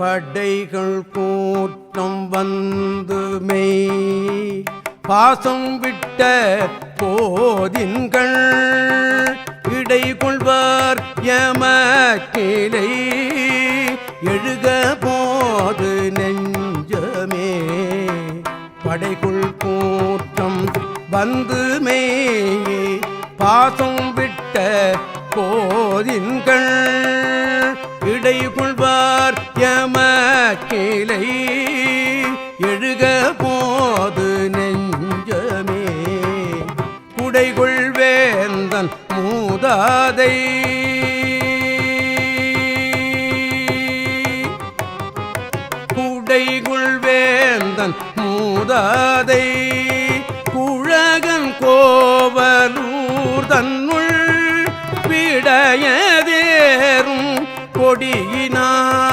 படைகள் கூட்டம் வந்து மெய். பாசம் விட்ட போதின்கள் இடை கொள்வார் யம கிளை. எழுக போது நெஞ்சமே. படைக்குள் கூட்டம் வந்து மேயே பாசம் விட்ட போதின்கள் இடை கொள்வார் யம கிளை எழுக போது நெஞ்சமே. குடைகுள் வேந்தன் மூதாதை. குடைகுள் வேந்தன் மூதாதை. குழகன் கோவலூர் தன்னுள் விடையதேறும் கொடியினார்.